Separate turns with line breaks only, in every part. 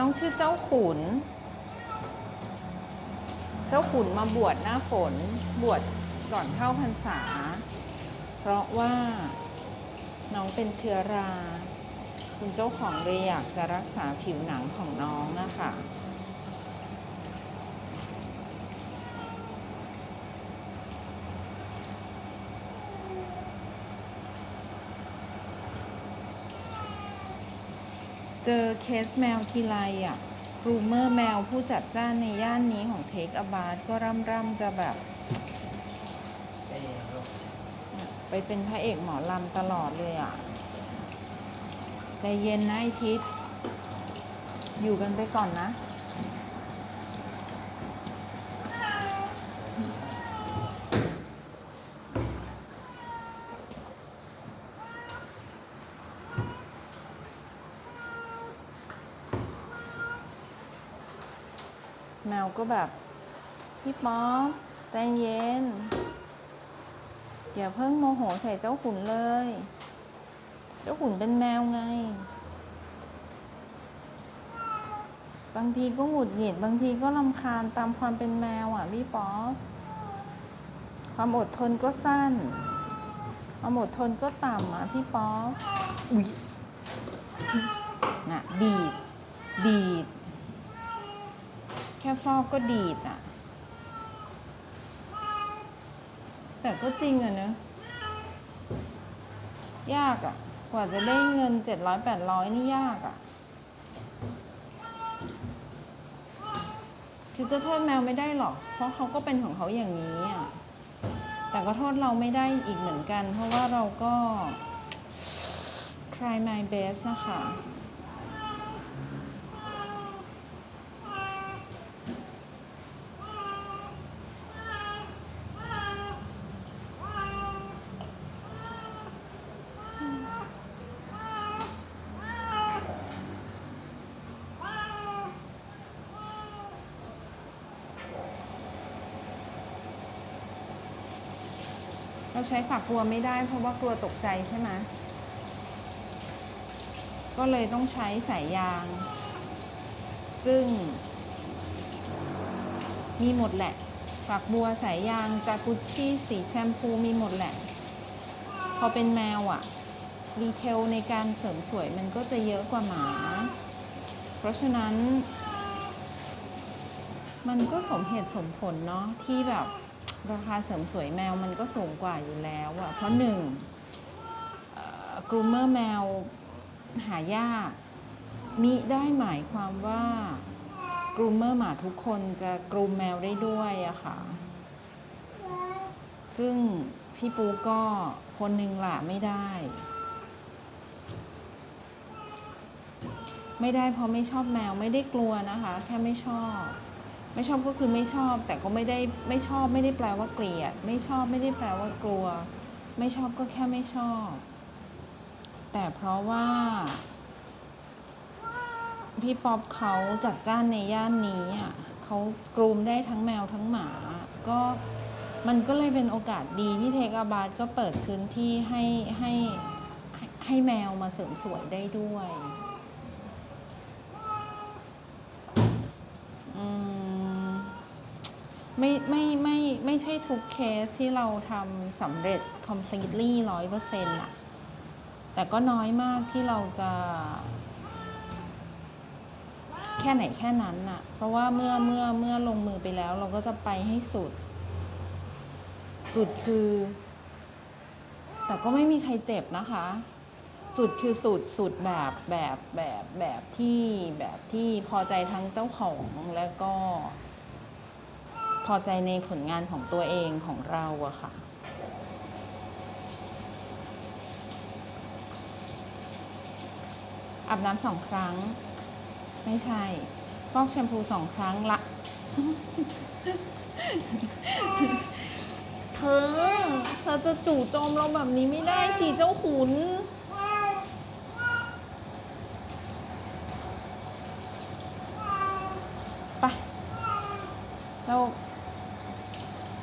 น้องชื่อเจ้าขุน เจ้าขุนมาบวชหน้าฝน บวชก่อนเข้าพรรษา เพราะว่าน้องเป็นเชื้อรา คุณเจ้าของเลยอยากจะรักษาผิวหนังของน้องนะคะ เจอเคสแมวทีไรอะรูเมอร์แมวผู้จัดจ้านในย่านนี้ของเทคอบาร์ก็ร่ำร่ำๆจะแบบ ไปเป็นพระเอกหมอลำตลอดเลยอะใจเย็นนะไอทิศอยู่กันไปก่อนนะ แมวก็แบบพี่ป๊อปใจเย็น อย่าเพิ่งโมโหใส่เจ้าขุนเลย เจ้าขุนเป็นแมวไง บางทีก็หงุดหงิดบางทีก็ลำคาญตามความเป็นแมวอะพี่ป๊อปความอดทนก็สั้น ความอดทนก็ต่ำอะพี่ป๊อปอุ๊ยน่ะ ดีด ดีด แค่อกก็ดีดอะ แต่ก็จริงอะเนอะยากอะกว่าจะได้เงินเจ็ดร้อยแปดร้อยนี่ยากอะคือก็โทษแมวไม่ได้หรอก เพราะเขาก็เป็นของเขาอย่างนี้อะแต่ก็โทษเราไม่ได้อีกเหมือนกัน เพราะว่าเราก็ try my best นะคะ เราใช้ฝักบัวไม่ได้ เพราะว่ากลัวตกใจใช่ไหมก็เลยต้องใช้สายยาง ซึ่ง มีหมดแหละ ฝักบัวสายยางจากุชชี่สีแชมพูมีหมดแหละ พอเป็นแมวอะดีเทลในการเสริมสวยมันก็จะเยอะกว่าหมา เพราะฉะนั้น มันก็สมเหตุสมผลเนาะที่แบบ ราคาเสริมสวยแมวมันก็สูงกว่าอยู่แล้วอะเพราะหนึ่งกรูเมอร์แมวหายาก มิได้หมายความว่ากรูเมอร์หมาทุกคนจะกรูมแมวได้ด้วยอะค่ะ ซึ่งพี่ปูก็คนหนึ่งละไม่ได้ ไม่ได้เพราะไม่ชอบแมวไม่ได้กลัวนะคะ แค่ไม่ชอบ ไม่ชอบก็คือไม่ชอบ แต่ก็ไม่ได้ไม่ชอบไม่ได้แปลว่าเกลียด ไม่ชอบไม่ได้แปลว่ากลัว ไม่ชอบก็แค่ไม่ชอบ แต่เพราะว่า พี่ป๊อปเขาจัดจ้านในย่านนี้อะเขากรูมได้ทั้งแมวทั้งหมา ก็มันก็เลยเป็นโอกาสดีที่เทคอาบาสก็เปิดพื้นที่ให้ให้ให้ให้แมวมาเสริมสวยได้ด้วย อืม ไม่ไม่ไม่ไม่ใช่ทุกเคสที่เราทำสำเร็จ completely ร้อยเปอร์เซ็นต์อะแต่ก็น้อยมากที่เราจะ แค่ไหนแค่นั้นน่ะ เพราะว่าเมื่อเมื่อเมื่อลงมือไปแล้ว เราก็จะไปให้สุด สุดคือ แต่ก็ไม่มีใครเจ็บนะคะ สุดคือสุดสุดแบบแบบแบบแบบที่แบบที่พอใจทั้งเจ้าของแล้วก็ พอใจในผลงานของตัวเองของเราอะค่ะ อาบน้ำสองครั้ง ไม่ใช่ฟอกแชมพูสองครั้งละเธอเธอจะจู่โจมเราแบบนี้ไม่ได้สิเจ้าขุน ไป เรา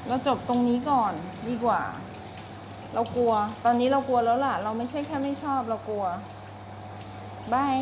เราจบตรงนี้ก่อนดีกว่า เรากลัว ตอนนี้เรากลัวแล้วล่ะ เราไม่ใช่แค่ไม่ชอบเรากลัวบาย